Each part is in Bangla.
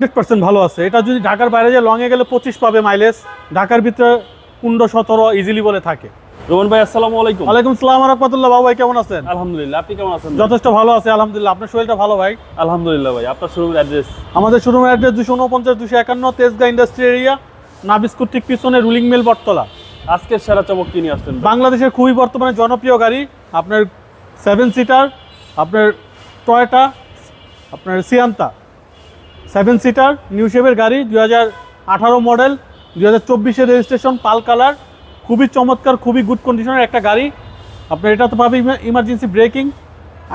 হান্ড্রেড পার্সেন্ট ভালো আছে। এটা যদি ঢাকার বাইরে যায় লংয়ে গেলে পঁচিশ পাবে মাইলেজ ঢাকার ভিতরে পনেরো সতেরো ইজিলি বলে থাকে। রোহন ভাই আসসালামু আলাইকুম। ওয়ালাইকুম সালাম রহমতুল্লাহ। বাবু ভাই কেমন আছেন? আলহামদুলিল্লাহ আপনি কেমন আছেন যথেষ্ট ভালো আছে আলহামদুলিল্লাহ। আপনার শরীরটা ভালো ভাই? আলহামদুলিল্লাহ ভাই আপনার শোরুমের অ্যাড্রেস আমাদের শোরুমের অ্যাড্রেস দুশো উনপঞ্চাশ দুশো একান্ন তেজগা ইন্ডাস্ট্রি এরিয়া নাবিস্কুর ঠিক পিছনে রুলিং মিল বটতলা। আজকের সেরা চমক কিনে আসছেন বাংলাদেশের খুবই বর্তমানে জনপ্রিয় গাড়ি আপনার সেভেন সিটার আপনার টয়টা আপনার সিয়ান্তা সেভেন সিটার নিউ শেপের গাড়ি দু হাজার আঠারো মডেল দু হাজার চব্বিশের রেজিস্ট্রেশন পাল কালার খুবই চমৎকার খুবই গুড কন্ডিশনের একটা গাড়ি। আপনার এটা তো পাবে ইমার্জেন্সি ব্রেকিং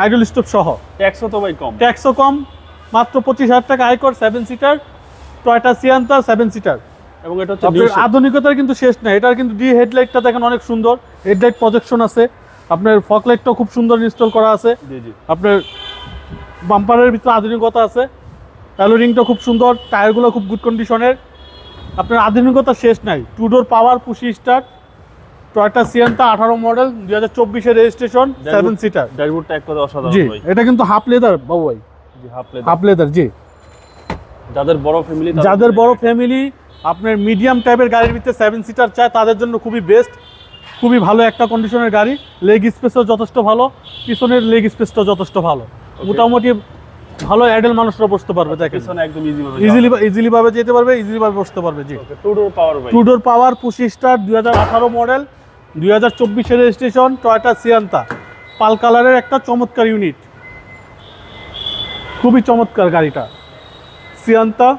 আইডল স্টপ সহ। ট্যাক্সও তো ভাই কম। ট্যাক্সও কম মাত্র পঁচিশ হাজার টাকা আয়কর seven seater Toyota Sienta seven seater এবং এটা হচ্ছে। আধুনিকতার কিন্তু শেষ নেই এটার কিন্তু ডি হেডলাইটটা দেখেন অনেক সুন্দর হেডলাইট প্রজেকশন আছে। আপনার ফকলাইটটাও খুব সুন্দর ইনস্টল করা আছে। জি জি। আপনার বাম্পারের ভিতরে আধুনিকতা আছে। অ্যালোরিংটা খুব সুন্দর টায়ারগুলো খুব গুড কন্ডিশনের আপনার আধুনিকতা শেষ নাই। Two-door power push start Toyota Sienta আঠারো মডেল দুই হাজার চব্বিশের রেজিস্ট্রেশন সেভেন সিটার ড্যাশবোর্ডটা এক কথা অসাধারণ জি এটা কিন্তু হাফ লেদার বাবু ভাই জি হাফ হাফ লেদার জি। যাদের বড় ফ্যামিলি যাদের বড় ফ্যামিলি আপনার মিডিয়াম টাইপের গাড়ির ভিতরে সেভেন সিটার চায় তাদের জন্য খুবই বেস্ট খুবই ভালো একটা কন্ডিশনের গাড়ি। লেগ স্পেসও যথেষ্ট ভালো পিছনের লেগ স্পেসটাও যথেষ্ট ভালো। মোটামুটি ভালো অ্যাডেল মানুষরা বসতে পারবে দেখেন। একদম ইজিলি ইজিলি ভাবে যেতে পারবে ইজিলি ভাবে বসতে পারবে জি। টু ডোর পাওয়ার ভাই টুডোর পাওয়ার পুশি স্টার দুই হাজার আঠারো মডেল দুই হাজার চব্বিশের রেজিস্ট্রেশন টয়টা সিয়ান্তা পাল কালারের একটা চমৎকার ইউনিট খুবই চমৎকার গাড়িটা। সিয়ান্তা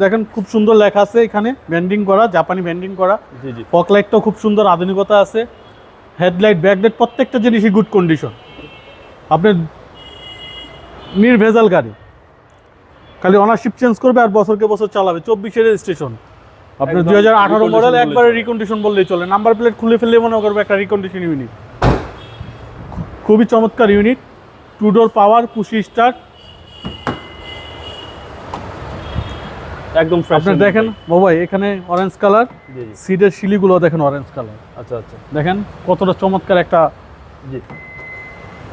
দেখেন খুব সুন্দর লেখা আছে এখানে ব্যান্ডিং করা জাপানি ব্যান্ডিং করা। জি জি। ফকলাইটটাও খুব সুন্দর আধুনিকতা আছে। হেডলাইট ব্যাকলাইট প্রত্যেকটা জিনিসই গুড কন্ডিশন আপনার নির্ভেজাল গাড়ি। খালি অনারশিপ চেঞ্জ করবে আর বছরকে বছর চালাবে। চব্বিশের রেজিস্ট্রেশন আপনার দুই হাজার আঠারো মডেল একবারে রিকন্ডিশন বললেই চলে। নাম্বার প্লেট খুলে ফেললে মনে করবে একটা রিকন্ডিশন ইউনিট খুবই চমৎকার unit two door power push start একদম দেখেন এখানে অরেঞ্জ কালার সিটের শিলিগুলো দেখেন অরেঞ্জ কালার আচ্ছা আচ্ছা। দেখেন কতটা চমৎকার একটা জি।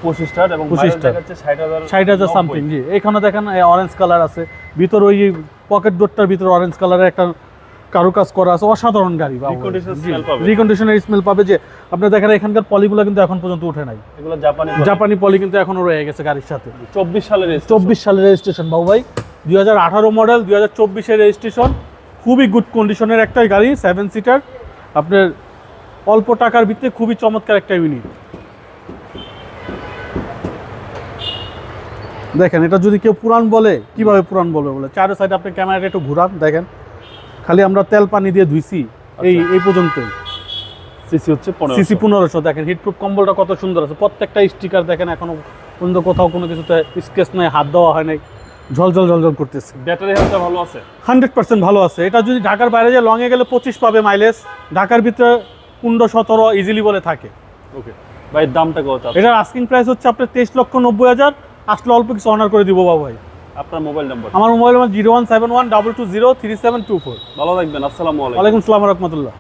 পঁচিশ এবং 25 25 start। দেখাচ্ছে ষাট হাজার সামথিং জি। এখানে দেখেন অরেঞ্জ কালার আছে। ভিতর ওই পকেট ডোরটার ভিতরে অরেঞ্জ কালারের একটা কারুকাজ করা আছে। অসাধারণ গাড়ি। রিকন্ডিশনের স্মেল পাবে। যে দেখেন এখানকার পলিগুলো কিন্তু এখন পর্যন্ত উঠে নাই। জাপানি জাপানি পলি কিন্তু এখনও রয়ে গেছে গাড়ির সাথে। চব্বিশ সালের চব্বিশ সালের রেজিস্ট্রেশন বাবু ভাই। দুই হাজার আঠারো মডেল দুই হাজার চব্বিশের রেজিস্ট্রেশন খুবই গুড কন্ডিশনের একটা গাড়ি সেভেন সিটার আপনার অল্প টাকার ভিত্তিতে খুবই চমৎকার একটা ইউনিট দেখেন এটা যদি কেউ পুরান বলে কীভাবে পুরান বলবে বলে? চারো সাইডে আপনি ক্যামেরাটা একটু ঘুরান দেখেন। খালি আমরা তেল পানি দিয়ে ধুইছি এই এই পর্যন্তই। সিসি হচ্ছে সিসি পনেরোশো দেখেন হিটপ্রুফ কম্বলটা কত সুন্দর আছে। প্রত্যেকটা স্টিকার দেখেন এখনও পর্যন্ত কোথাও কোনো কিছুতে স্কেচ নাই হাত দেওয়া হয় নাই। ঝলঝল ঝলঝল করতেছে। ব্যাটারি হেলথটা ভালো আছে? হান্ড্রেড পার্সেন্ট ভালো আছে। এটা যদি ঢাকার বাইরে যায় লংয়ে গেলে পঁচিশ পাবে মাইলেজ ঢাকার ভিতরে পনেরো সতেরো ইজিলি বলে থাকে। ওকে ভাই দামটা কত এটার আস্কিং প্রাইস হচ্ছে আপনার তেইশ লক্ষ নব্বই হাজার। আসলে অল্প কিছু অনার করে দিব বাবু ভাই। আপনার মোবাইল নাম্বার আমার mobile number zero one seven one double two zero three seven two four. ভালো থাকবেন আসসালামু আলাইকুম। ওয়ালাইকুম সালাম রহমতুল্লাহ।